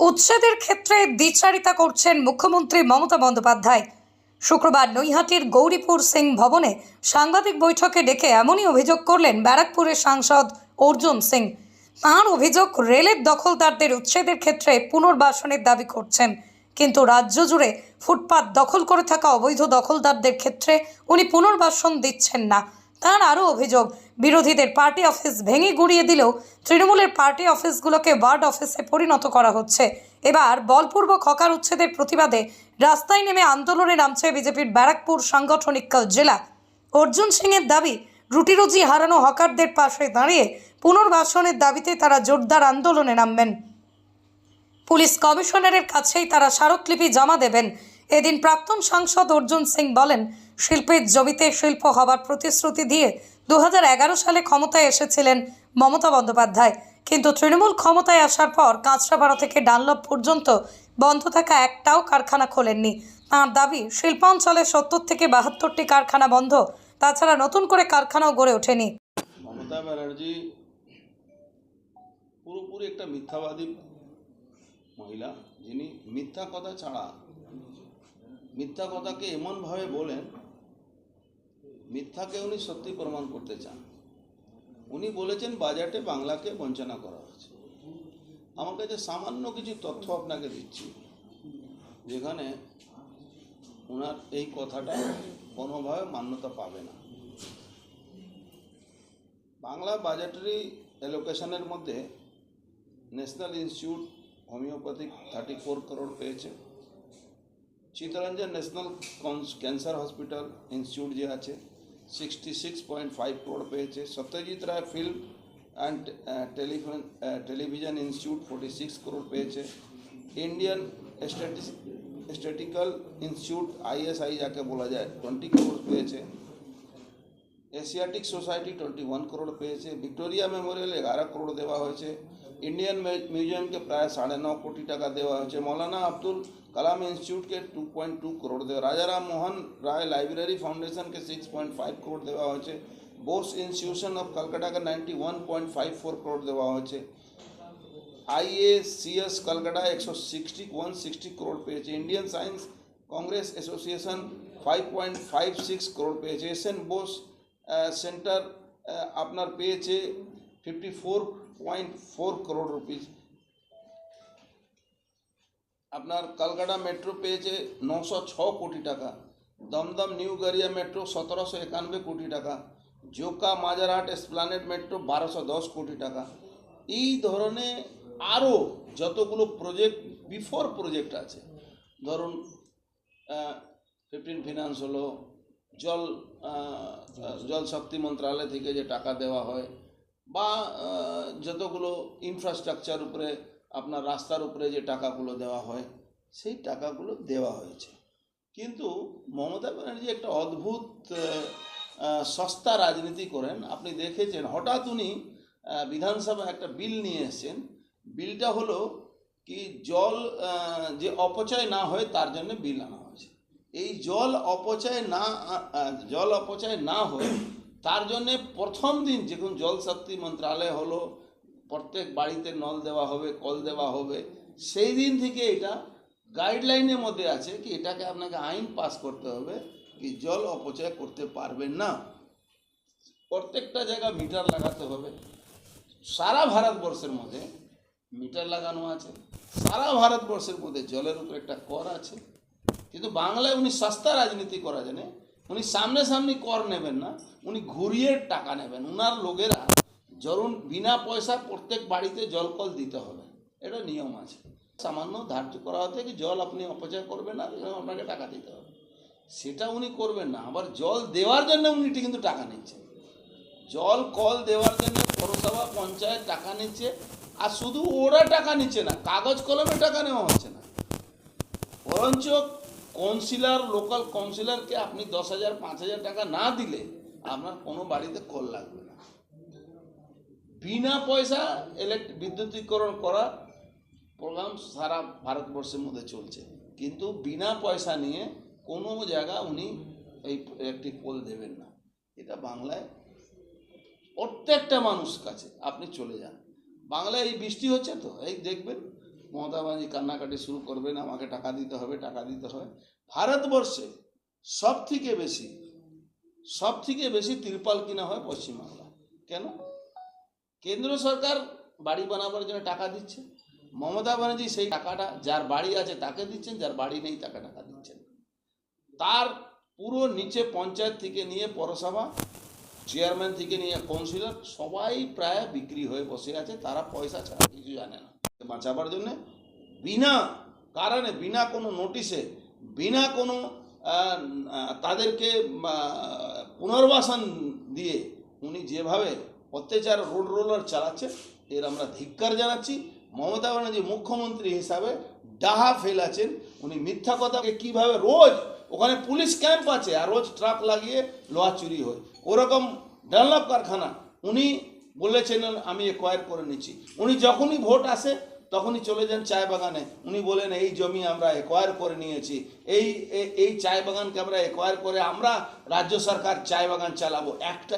উচ্ছেদের ক্ষেত্রে দ্বিচারিতা করছেন মুখ্যমন্ত্রী মমতা বন্দ্যোপাধ্যায়। শুক্রবার নৈহাটির গৌরীপুর সিং ভবনে সাংবাদিক বৈঠকে ডেকে এমনই অভিযোগ করলেন ব্যারাকপুরের সাংসদ অর্জুন সিং। তাঁর অভিযোগ, রেলের দখলদারদের উচ্ছেদের ক্ষেত্রে পুনর্বাসনের দাবি করছেন। কিন্তু রাজ্য জুড়ে ফুটপাত দখল করে থাকা অবৈধ দখলদারদের ক্ষেত্রে উনি পুনর্বাসন দিচ্ছেন না। তার আরও অভিযোগ, বিরোধীদের পার্টি অফিস ভেঙে গুড়িয়ে দিলেও তৃণমূলের পার্টি অফিসগুলোকে ওয়ার্ড অফিসে পরিণত করা হচ্ছে। এবার বলপূর্বক হকার উচ্ছেদের প্রতিবাদে রাস্তায় নেমে আন্দোলনে নামছে বিজেপির ব্যারাকপুর সাংগঠনিক জেলা। অর্জুন সিংয়ের দাবি, রুটি রুজি হারানো হকারদের পাশে দাঁড়িয়ে পুনর্বাসনের দাবিতে তারা জোরদার আন্দোলনে নামবেন। পুলিশ কমিশনারের কাছেই তারা স্মারকলিপি জমা দেবেন। এদিন প্রাক্তন সাংসদ অর্জুন সিং বলেন শিল্পের জমিতে শিল্প হবার প্রতিশ্রুতি দিয়ে দুহাজার এগারো সালে ক্ষমতায় এসেছিলেন মমতা বন্দ্যোপাধ্যায়। কিন্তু তৃণমূল ক্ষমতায় আসার পর কাঁচরাপাড়া থেকে ডানলপ পর্যন্ত বন্ধ থাকা একটাও কারখানা খোলেননি। তাঁর দাবি, শিল্পাঞ্চলে সত্তর থেকে বাহাত্তরটি কারখানা বন্ধ, তাছাড়া নতুন করে কারখানাও গড়ে ওঠেনি। মমতা ব্যানার্জি পুরোপুরি একটা মিথ্যাবাদী মহিলা, যিনি মিথ্যা কথা ছাড়া, মিথ্যা কথাকে এমনভাবে বলেন মিথ্যাকে উনি সত্যি প্রমাণ করতে চান। উনি বলেছেন বাজেটে বাংলাকে বঞ্চনা করা হয়েছে। আমার কাছে সামান্য কিছু তথ্য আপনাকে দিচ্ছি। যেখানে ওনার এই কথাটা কোনোভাবে মান্যতা পাবে না। বাংলা বাজেটারি অ্যালোকেশনের মধ্যে national institute homoeopathic thirty four crore পেয়েছে। Chittaranjan national cancer hospital institute যে আছে sixty six point five crore পেয়েছে Satyajit Ray film and telephone television institute forty six crore পেয়েছে ইন্ডিয়ান স্ট্যাটিক্যাল ইনস্টিটিউট আইএসআই যাকে বলা যায় টোয়েন্টি করোড় পেয়েছে Asiatic society twenty one crore পেয়েছে ভিক্টোরিয়া মেমোরিয়াল এগারো করোড় দেওয়া হয়েছে इंडियन म्यूज़ियम के प्राय साढ़े नौ कोटी टाका देवा मौलाना अब्दुल कलाम इंस्टीट्यूट के 2.2 करोड़ देवा राजा राम मोहन राय लाइब्रेरी फाउंडेशन के 6.5 करोड़ देवा हो। बोस इंस्टीट्यूशन ऑफ़ कलकत्ता का 91.54 करोड़ देवा हो। आई ए सी एस कलकटा एक सौ सिक्सटी वन सिक्सटी करोड़ पे Indian science congress association five point five six crore पे एस एन बोस सेंटर अपना पे 54.4 crore rupees. আপনার কলকাতা মেট্রো পেয়েছে নশো ছ কোটি টাকা। দমদম নিউ গড়িয়া মেট্রো সতেরোশো একানব্বই কোটি টাকা। জোকা মাজারহাট এসপ্লানেড মেট্রো বারোশো দশ কোটি টাকা। এই ধরনের আরও যতগুলো প্রজেক্ট বিফোর প্রজেক্ট আছে। ধরুন ফিফটিন ফিনান্স হলো, জল জল শক্তি মন্ত্রালয় থেকে যে টাকা দেওয়া হয় বা যতগুলো ইনফ্রাস্ট্রাকচার উপরে, আপনার রাস্তার উপরে যে টাকাগুলো দেওয়া হয়, সেই টাকাগুলো দেওয়া হয়েছে। কিন্তু মমতা ব্যানার্জি একটা অদ্ভুত সস্তা রাজনীতি করেন। আপনি দেখেছেন, হঠাৎ উনি বিধানসভা একটা বিল নিয়ে এসেছেন। বিলটা হলো কি, জল যে অপচয় না হয়, তার জন্য বিল আনা হয়েছে। এই জল অপচয় না জল অপচয় না হয় তার জন্যে প্রথম দিন যখন জল শক্তি মন্ত্রণালয় হলো, প্রত্যেক বাড়িতে নল দেওয়া হবে, কল দেওয়া হবে, সেই দিন থেকে এটা গাইডলাইনের মধ্যে আছে কি এটাকে আপনাকে আইন পাস করতে হবে কি জল অপচয় করতে পারবেন না। প্রত্যেকটা জায়গা মিটার লাগাতে হবে। সারা ভারতবর্ষের মধ্যে মিটার লাগানো আছে। সারা ভারতবর্ষের মধ্যে জলের উপর একটা কর আছে। কিন্তু বাংলায় উনি সস্তা রাজনীতি করা জানে। উনি সামনে সামনে কর নেবেন না, উনি ঘুরিয়ে টাকা নেবেন। উনার লোকেরা ধরুন বিনা পয়সা প্রত্যেক বাড়িতে জল কল দিতে হবে। এটা নিয়ম আছে। সামান্য ধার্য করা হতে কি জল আপনি অপচয় করবেন না আপনাকে টাকা দিতে হবে। সেটা উনি করবেন না। আবার জল দেওয়ার জন্য উনি কিন্তু টাকা নিচ্ছেন। জল কল দেওয়ার জন্য পৌরসভা পঞ্চায়েত টাকা নিচ্ছে, আর শুধু ওরা টাকা নিচ্ছে না, কাগজ কলমে টাকা নেওয়া হচ্ছে না। বরঞ্চ কাউন্সিলর লোকাল কাউন্সিলরকে আপনি দশ হাজার, পাঁচ হাজার টাকা না দিলে আপনার কোনো বাড়িতে কল লাগবে না। বিনা পয়সা ইলেকট্রিক বিদ্যুতীকরণ করা প্রোগ্রাম সারা ভারতবর্ষের মধ্যে চলছে। কিন্তু বিনা পয়সা নিয়ে কোনো জায়গা উনি এই ইলেকট্রিক পোল দেবেন না। এটা বাংলায় প্রত্যেকটা মানুষ কাছে আপনি চলে যান। বাংলায় এই বৃষ্টি হচ্ছে তো, এই দেখবেন মমতা ব্যানার্জি কান্নাকাটি শুরু করবেন, আমাকে টাকা দিতে হবে, টাকা দিতে হবে। ভারতবর্ষে সব থেকে বেশি সব থেকে বেশি তিরপাল কিনা হয় পশ্চিমবাংলা। কেন? কেন্দ্র সরকার বাড়ি বানাবার জন্য টাকা দিচ্ছে। মমতা ব্যানার্জি সেই টাকাটা, যার বাড়ি আছে তাকে দিচ্ছেন, যার বাড়ি নেই তাকে টাকা দিচ্ছেন। তার পুরো নিচে পঞ্চায়েত থেকে নিয়ে পৌরসভা, চেয়ারম্যান থেকে নিয়ে কাউন্সিলর সবাই প্রায় বিক্রি হয়ে বসে আছে, তারা পয়সা ছাড়া কিছু জানে না। বাঁচাবার জন্যে বিনা কারণে, বিনা কোনো নোটিশে বিনা কোনো তাদেরকে পুনর্বাসন দিয়ে উনি যেভাবে অত্যাচার রোড রোলার চালাচ্ছে, এর আমরা ধিক্কার জানাচ্ছি। মমতা ব্যানার্জি মুখ্যমন্ত্রী হিসাবে ডাহা ফেলাছেন উনি মিথ্যা কথাকে কীভাবে রোজ ওখানে পুলিশ ক্যাম্প আছে আর রোজ ট্রাক লাগিয়ে লোহা চুরি হয়। ওরকম ডানলপ কারখানা, উনি বলেছেন, আমি একোয়ার করে নিচ্ছি। উনি যখনই ভোট আসে, তখনই চলে যান চায় বাগানে। উনি বলেন, এই জমি আমরা একোয়ার করে নিয়েছি। এই এই চায় বাগানকে আমরা একোয়ার করে আমরা রাজ্য সরকার চায় বাগান চালাবো। একটা